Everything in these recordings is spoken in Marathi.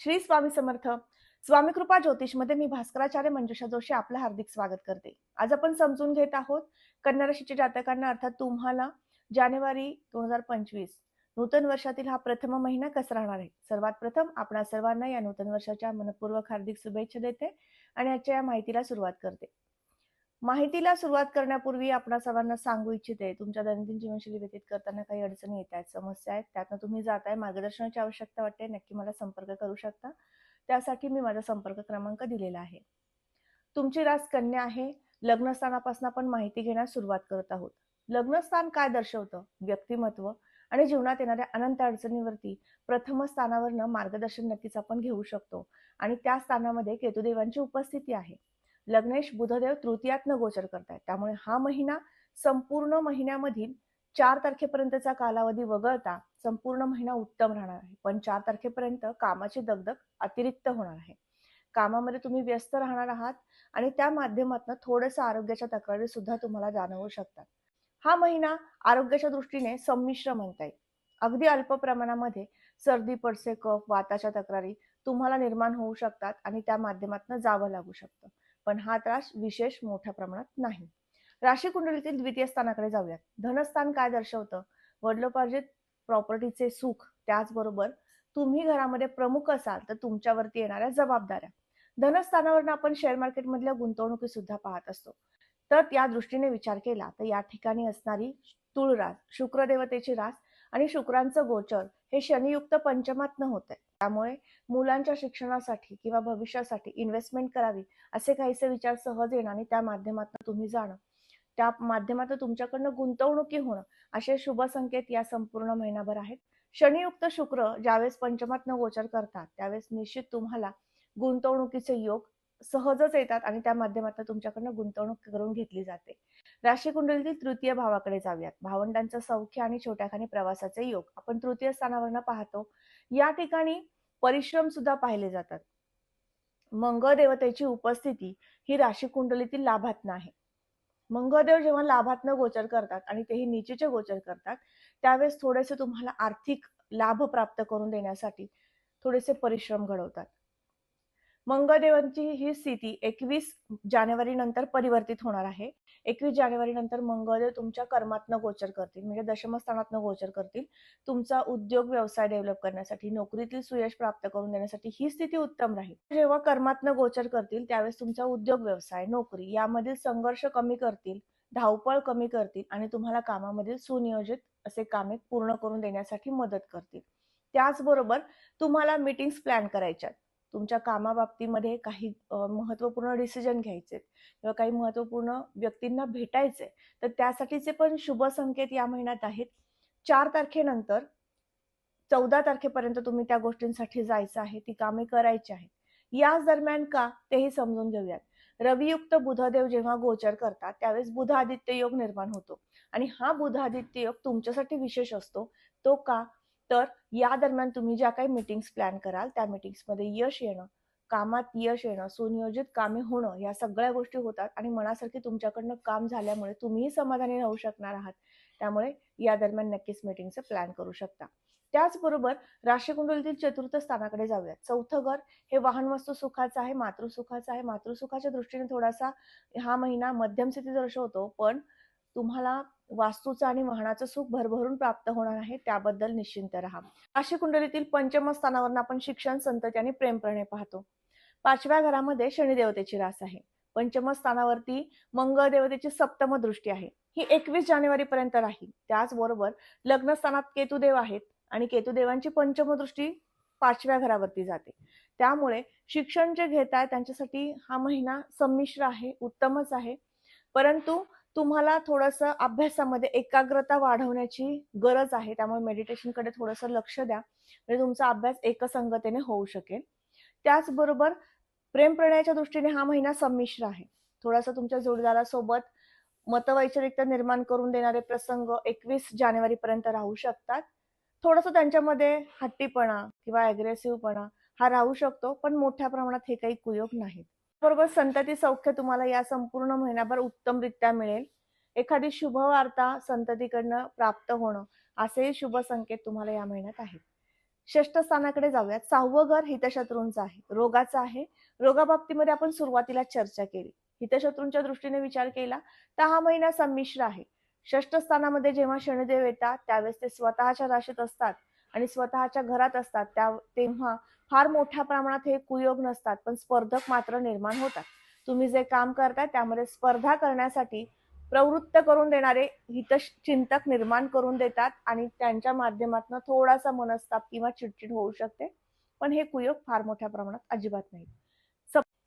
श्री स्वामी समर्थ. स्वामी कृपा ज्योतिषमध्ये मी भास्कराचार्य मंजुषा जोशी आपलं हार्दिक स्वागत करते. आज आपण समजून घेत आहोत कन्या राशीच्या जातकांना अर्थात तुम्हाला जानेवारी दोन हजार पंचवीस. नूतन वर्षातील हा प्रथम महिना कसा राहणार आहे? सर्वात प्रथम आपणा सर्वांना या नूतन वर्षाच्या मनपूर्वक हार्दिक शुभेच्छा देते आणि आजच्या या माहितीला सुरुवात करते. माहितीला सुरुवात करण्यापूर्वी आपण सर्वांना सांगू इच्छिते तुमच्या दैनंदिन जीवनशैली व्यतीत करताना काही अडचणी येत आहेत समस्या आहेत त्यातनं तुम्ही जात आहे मार्गदर्शनाची आवश्यकता वाटते नक्की मला संपर्क करू शकता. त्यासाठी मी माझा संपर्क क्रमांक दिलेला आहे. तुमची रास कन्या आहे लग्नस्थानापासून आपण माहिती घेण्यास सुरुवात करत आहोत. लग्नस्थान काय दर्शवतं? व्यक्तिमत्व आणि जीवनात येणाऱ्या अनंत अडचणीवरती प्रथम स्थानावरनं मार्गदर्शन नक्कीच आपण घेऊ शकतो आणि त्या स्थानामध्ये केतुदेवांची उपस्थिती आहे. लग्नेश बुधदेव तृतीयातनं गोचर करतायत. त्यामुळे हा महिना संपूर्ण महिन्यामधील चार तारखेपर्यंतचा कालावधी वगळता संपूर्ण महिना उत्तम राहणार आहे. पण चार तारखेपर्यंत कामाची दगदग अतिरिक्त होणार आहे. कामामध्ये तुम्ही व्यस्त राहणार आहात आणि त्या माध्यमातून थोडंसं आरोग्याच्या तक्रारी सुद्धा तुम्हाला जाणवू शकतात. हा महिना आरोग्याच्या दृष्टीने संमिश्र म्हणता येईल अगदी अल्प प्रमाणामध्ये सर्दी पडसे कफ वाताच्या तक्रारी तुम्हाला निर्माण होऊ शकतात आणि त्या माध्यमातून जावं लागू शकतं. पण हा त्रास विशेष मोठ्या प्रमाणात नाही. राशी कुंडलीतील द्वितीय स्थानाकडे जाऊयात. धनस्थान काय दर्शवतं? वडिलोपार्जित प्रॉपर्टीचे सुख. त्याचबरोबर तुम्ही घरामध्ये प्रमुख असाल तर तुमच्यावरती येणाऱ्या जबाबदाऱ्या. धनस्थानावरून आपण शेअर मार्केटमधल्या गुंतवणुकी सुद्धा पाहत असतो. तर त्या दृष्टीने विचार केला तर या ठिकाणी असणारी तुळ रास शुक्रदेवतेची रास आणि शुक्रांचं गोचर हे शनियुक्त पंचमातनं होत आहे त्यामुळे मुलांच्या शिक्षणासाठी किंवा भविष्यासाठी इन्व्हेस्टमेंट करावी असे काहीसे विचार सहज येणं आणि त्या माध्यमातून तुम्ही जाणं. त्या माध्यमातून तुमच्याकडनं गुंतवणुकी होणं असे शुभ संकेत या संपूर्ण महिनाभर आहेत. शनियुक्त शुक्र ज्यावेळेस पंचमातनं गोचर करतात त्यावेळेस निश्चित तुम्हाला गुंतवणुकीचे योग सहजच येतात आणि त्या माध्यमातून तुमच्याकडनं गुंतवणूक करून घेतली जाते. राशी कुंडलीतील तृतीय भावाकडे जाऊयात. भावंडांचं सौख्य आणि छोट्याखानी प्रवासाचे योग. आपण तृतीय स्थानावरनं पाहतो. या ठिकाणी परिश्रम सुद्धा पाहिले जातात. मंगळ देवतेची उपस्थिती ही राशी कुंडलीतील लाभात आहे मंगळदेव जेव्हा लाभातनं गोचर करतात आणि तेही निचेचे गोचर करतात त्यावेळेस थोडेसे तुम्हाला आर्थिक लाभ प्राप्त करून देण्यासाठी थोडेसे परिश्रम घडवतात. मंगळदेवांची ही स्थिती एकवीस जानेवारी नंतर परिवर्तित होणार आहे. एकवीस जानेवारी नंतर मंगळदेव तुमच्या कर्मातनं गोचर करतील म्हणजे दशमस्थानातनं गोचर करतील. तुमचा उद्योग व्यवसाय डेव्हलप करण्यासाठी नोकरीतील सुयश प्राप्त करून देण्यासाठी ही स्थिती उत्तम राहील. जेव्हा कर्मातनं गोचर करतील त्यावेळेस तुमचा उद्योग व्यवसाय नोकरी यामधील संघर्ष कमी करतील धावपळ कमी करतील आणि तुम्हाला कामामधील सुनियोजित असे कामे पूर्ण करून देण्यासाठी मदत करतील. त्याचबरोबर तुम्हाला मीटिंग्स प्लॅन करायच्यात. तुमच्या कामाबाबतीमध्ये काही महत्त्वपूर्ण डिसिजन घ्यायचे किंवा काही महत्त्वपूर्ण व्यक्तींना भेटायचे तर त्यासाठीचे पण शुभ संकेत या महिन्यात आहेत. चार तारखेनंतर चौदा तारखेपर्यंत तुम्ही त्या गोष्टींसाठी जायचं आहे ती कामे करायची आहेत. याच दरम्यान का तेही समजून घेऊयात. रवियुक्त बुधदेव जेव्हा गोचर करतात त्यावेळेस बुध आदित्य योग निर्माण होतो. आणि हा बुध आदित्य योग तुमच्यासाठी विशेष असतो. तो का? तर या दरम्यान तुम्ही ज्या काही मीटिंग्स प्लॅन कराल त्या मीटिंग्समध्ये यश येणं कामात यश येणं सुनियोजित कामे होणं या सगळ्या गोष्टी होतात आणि मनासारखी तुमच्याकडनं काम झाल्यामुळे तुम्हीही समाधानी राहू शकणार आहात. त्यामुळे या दरम्यान नक्कीच मीटिंगचं प्लॅन करू शकता. त्याचबरोबर राशीकुंडलीतील चतुर्थ स्थानाकडे जाऊयात. चौथं घर हे वाहन वस्तू सुखाचं आहे मातृसुखाचं आहे. मातृसुखाच्या दृष्टीने थोडासा हा महिना मध्यम स्थिती दर्शवतो पण तुम्हाला वास्तूचं आणि वाहनाचं सुख भरभरून प्राप्त होणार आहे त्याबद्दल निश्चिंत राहा. राशी कुंडलीतील पंचम स्थानावरून आपण शिक्षण संतती आणि प्रेमप्रणे पाहतो. पाचव्या घरामध्ये शनिदेवतेची रास आहे. पंचम स्थानावरती मंगळ देवतेची सप्तम दृष्टी आहे. ही एकवीस जानेवारी पर्यंत राहील. त्याचबरोबर लग्नस्थानात केतुदेव आहेत आणि केतुदेवांची पंचम दृष्टी पाचव्या घरावरती जाते. त्यामुळे शिक्षण जे घेत आहे त्यांच्यासाठी हा महिना संमिश्र आहे उत्तमच आहे. परंतु तुम्हाला थोडंसं अभ्यासामध्ये एकाग्रता वाढवण्याची गरज आहे. त्यामुळे मेडिटेशनकडे थोडंसं लक्ष द्या. म्हणजे तुमचा अभ्यास एकसंगतेने होऊ शकेल. त्याचबरोबर प्रेमप्रणयाच्या दृष्टीने हा महिना संमिश्र आहे. थोडासा तुमच्या जोडीदारासोबत मतवैचारिकता निर्माण करून देणारे प्रसंग एकवीस जानेवारी पर्यंत राहू शकतात. थोडस त्यांच्यामध्ये हट्टीपणा किंवा अग्रेसिव्हपणा हा राहू शकतो. पण मोठ्या प्रमाणात हे काही कुयोग नाहीत. बरोबर संतती सौख्य तुम्हाला या संपूर्ण महिन्याभर उत्तमरित्या मिळेल. एखादी शुभ वार्ता संततीकडनं प्राप्त होणं असेही शुभ संकेत तुम्हाला या महिन्यात आहेत. षष्ठ स्थानाकडे जाऊयात. सहावं घर हितशत्रूंचं आहे. रोगाचं आहे. रोगाबाबतीमध्ये आपण सुरुवातीला चर्चा केली. हितशत्रूंच्या दृष्टीने विचार केला तर हा महिना संमिश्र आहे. षष्ठ स्थानामध्ये जेव्हा शनिदेव येतात त्यावेळेस ते स्वतःच्या राशीत असतात. आणि स्वतःच्या घरात असतात त्या तेव्हा फार मोठ्या प्रमाणात हे कुयोग नसतात पण स्पर्धक मात्र निर्माण होतात. तुम्ही जे काम करताय त्यामध्ये स्पर्धा करण्यासाठी प्रवृत्त करून देणारे हितचिंतक निर्माण करून देतात आणि त्यांच्या माध्यमातून थोडासा मनस्ताप किंवा चिडचिड होऊ शकते. पण हे कुयोग फार मोठ्या प्रमाणात अजिबात नाही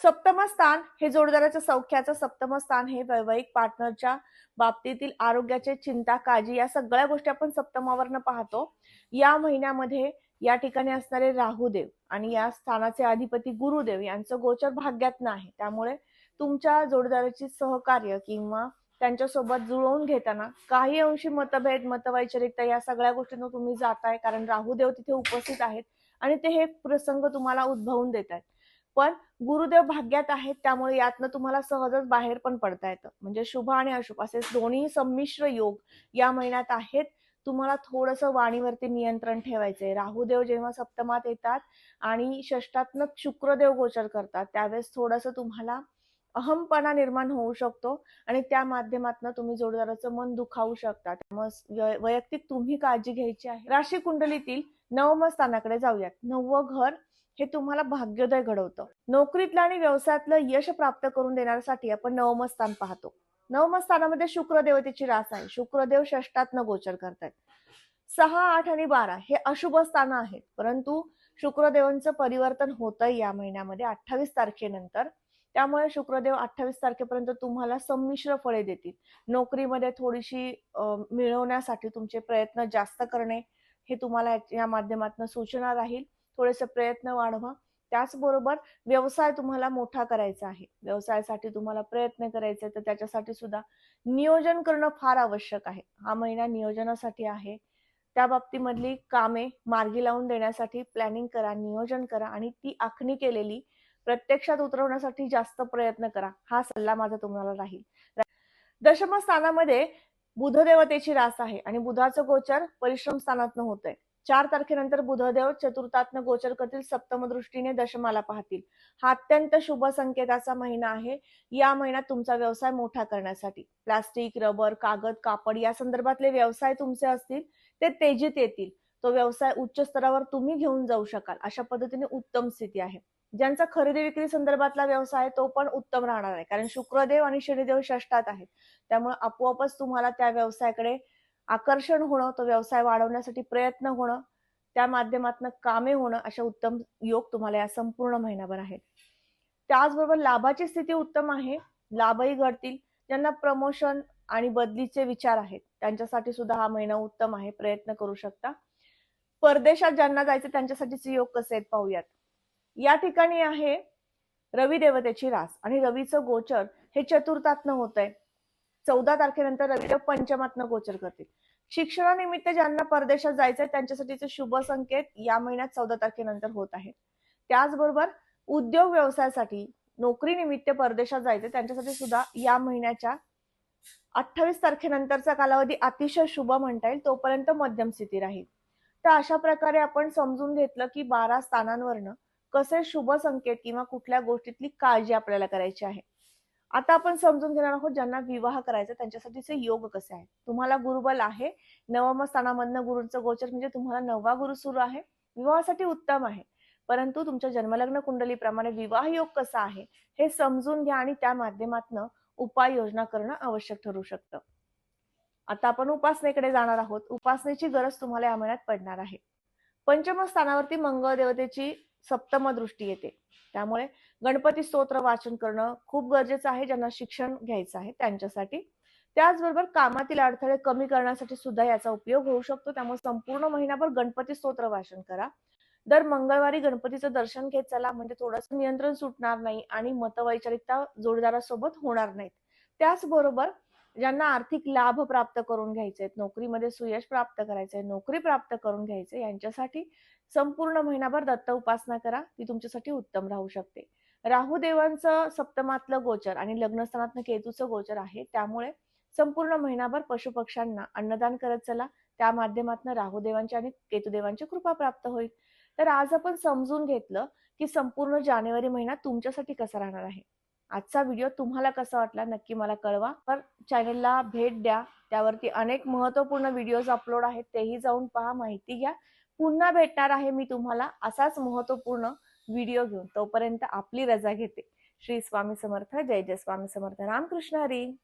सप्तम स्थान हे जोडदाराच्या सौख्याचं सप्तम स्थान हे वैवाहिक पार्टनरच्या बाबतीतील आरोग्याचे चिंता काळजी या सगळ्या गोष्टी आपण सप्तमावरनं पाहतो. या महिन्यामध्ये या ठिकाणी असणारे राहुदेव आणि या स्थानाचे अधिपती गुरुदेव यांचं गोचर भाग्यात नाही. त्यामुळे तुमच्या जोडदाराची सहकार्य किंवा त्यांच्यासोबत जुळवून घेताना काही अंशी मतभेद मतवैचरिकता या सगळ्या गोष्टींना तुम्ही जाताय. कारण राहुदेव तिथे उपस्थित आहेत आणि ते हे प्रसंग तुम्हाला उद्भवून देत आहेत पण गुरुदेव भाग्यात आहेत त्यामुळे यातनं तुम्हाला सहजच बाहेर पण पडता येतं. म्हणजे शुभ आणि अशुभ असे दोन्ही संमिश्र योग या महिन्यात आहेत. तुम्हाला थोडंसं वाणीवरती नियंत्रण ठेवायचंय. राहुदेव जेव्हा सप्तमात येतात आणि षष्टात्मक शुक्रदेव गोचर करतात त्यावेळेस थोडंसं तुम्हाला अहमपणा निर्माण होऊ शकतो आणि त्या माध्यमातून तुम्ही जोडदाराचं मन दुखावू शकता. त्यामुळे वैयक्तिक तुम्ही काळजी घ्यायची आहे. राशी कुंडलीतील नवम स्थानाकडे जाऊयात. नववं घर हे तुम्हाला भाग्योदय घडवतं. नोकरीतलं आणि व्यवसायातलं यश प्राप्त करून देण्यासाठी आपण नवम स्थान पाहतो. नवम स्थानामध्ये शुक्रदेवतेची रास आहे. शुक्रदेव षष्टात गोचर करतात सहा आठ आणि बारा हे अशुभ स्थान आहेत. परंतु शुक्रदेवांचं परिवर्तन होतं या महिन्यामध्ये अठ्ठावीस तारखेनंतर. त्यामुळे शुक्रदेव अठ्ठावीस तारखेपर्यंत तुम्हाला संमिश्र फळे देतील. नोकरीमध्ये थोडीशी मिळवण्यासाठी तुमचे प्रयत्न जास्त करणे हे तुम्हाला या माध्यमातून सूचना राहील. थोडेसे प्रयत्न वाढवा. त्याचबरोबर व्यवसाय तुम्हाला मोठा करायचा आहे. व्यवसायासाठी तुम्हाला प्रयत्न करायचे तर त्याच्यासाठी सुद्धा नियोजन करणं फार आवश्यक आहे. हा महिना नियोजनासाठी आहे. त्या बाबतीमधली कामे मार्गी लावून देण्यासाठी प्लॅनिंग करा नियोजन करा आणि ती आखणी केलेली प्रत्यक्षात उतरवण्यासाठी जास्त प्रयत्न करा. हा सल्ला माझा तुम्हाला राहील. दशम स्थानामध्ये बुधदेवतेची रास आहे आणि बुधाचं गोचर परिश्रम स्थानातनं होत आहे चार तारखेनंतर बुधदेव चतुर्थातनं गोचर करतील सप्तम दृष्टीने दशमाला पाहतील. हा अत्यंत शुभ संकेताचा महिना आहे. या महिन्यात तुमचा व्यवसाय मोठा करण्यासाठी. प्लास्टिक रबर कागद कापड या संदर्भातले व्यवसाय तुमचे असतील ते तेजीत येतील. तो व्यवसाय उच्च स्तरावर तुम्ही घेऊन जाऊ शकाल. अशा पद्धतीने उत्तम स्थिती आहे. ज्यांचा खरेदी विक्री संदर्भातला व्यवसाय तो पण उत्तम राहणार आहे. कारण शुक्रदेव आणि शनिदेव षष्टात आहेत. त्यामुळे आपोआपच तुम्हाला त्या व्यवसायाकडे आकर्षण होणं तो व्यवसाय वाढवण्यासाठी प्रयत्न होणं त्या माध्यमातून कामे होणं अशा उत्तम योग तुम्हाला या संपूर्ण महिनाभर आहेत. त्याचबरोबर लाभाची स्थिती उत्तम आहे. लाभही घडतील. ज्यांना प्रमोशन आणि बदलीचे विचार आहेत त्यांच्यासाठी सुद्धा हा महिना उत्तम आहे. प्रयत्न करू शकता. परदेशात ज्यांना जायचं त्यांच्यासाठीचे योग कसे आहेत पाहूयात. या ठिकाणी आहे रवी देवतेची रास आणि रवीचं गोचर हे चतुर्थातनं होत आहे चौदा तारखेनंतर रविदेव पंचमातनं गोचर करतील. शिक्षणानिमित्त ज्यांना परदेशात जायचंय त्यांच्यासाठीचे शुभ संकेत या महिन्यात चौदा तारखेनंतर होत आहेत. त्याचबरोबर उद्योग व्यवसायासाठी नोकरी निमित्त परदेशात जायचंय त्यांच्यासाठी सुद्धा या महिन्याच्या अठ्ठावीस तारखेनंतरचा कालावधी अतिशय शुभ म्हणता येईल तोपर्यंत मध्यम स्थिती राहील. तर अशा प्रकारे आपण समजून घेतलं की बारा स्थानांवरनं कसे शुभ संकेत किंवा कुठल्या गोष्टीतली काळजी आपल्याला करायची आहे? आता आपण समजून घेणार आहोत ज्यांना विवाह करायचा त्यांच्यासाठीचे योग कसे आहेत? तुम्हाला गुरुबल आहे. नवम स्थानामधनं गुरुचं गोचर म्हणजे तुम्हाला नववा गुरु सुरू आहे. विवाहासाठी उत्तम आहे. परंतु तुमच्या जन्मलग्न कुंडलीप्रमाणे विवाह योग कसा आहे हे समजून घ्या आणि त्या माध्यमातून उपाययोजना करणं आवश्यक ठरू शकतं. आता आपण उपासनेकडे जाणार आहोत. उपासनेची गरज तुम्हाला या महिन्यात पडणार आहे. पंचम स्थानावरती मंगळ देवतेची सप्तम दृष्टी येते. त्यामुळे गणपती स्तोत्र वाचन करणं खूप गरजेचं आहे ज्यांना शिक्षण घ्यायचं आहे त्यांच्यासाठी. त्याचबरोबर कामातील अडथळे कमी करण्यासाठी सुद्धा याचा उपयोग होऊ शकतो. त्यामुळे संपूर्ण महिनाभर गणपती स्तोत्र वाचन करा. दर मंगळवारी गणपतीचं दर्शन घेत चला म्हणजे थोडंसं नियंत्रण सुटणार नाही आणि मतवैचारिकता जोडीदारासोबत होणार नाहीत. त्याचबरोबर ज्यांना आर्थिक लाभ प्राप्त करून घ्यायचे आहेत नोकरीमध्ये सुयश प्राप्त करायचंय नोकरी प्राप्त करून घ्यायचे यांच्यासाठी संपूर्ण महिनाभर दत्त उपासना करा ती तुमच्यासाठी उत्तम राहू शकते. राहुदेवांचं सप्तमातलं गोचर आणि लग्नस्थानातलं केतूचं गोचर आहे त्यामुळे संपूर्ण महिनाभर पशुपक्ष्यांना अन्नदान करत चला त्या माध्यमातून राहुदेवांची आणि केतुदेवांची कृपा प्राप्त होईल. तर आज आपण समजून घेतलं की संपूर्ण जानेवारी महिना तुमच्यासाठी कसा राहणार आहे. आजचा व्हिडिओ तुम्हाला कसा वाटला नक्की मला कळवा. तर चॅनलला भेट द्या. त्यावरती अनेक महत्त्वपूर्ण व्हिडिओज अपलोड आहेत. तेही जाऊन पहा. माहिती घ्या. पुन्हा भेटणार आहे मी तुम्हाला असाच महत्त्वपूर्ण व्हिडिओ घेऊन. तोपर्यंत आपली रजा घेते. श्री स्वामी समर्थ. जय जय स्वामी समर्थ. रामकृष्ण हरी.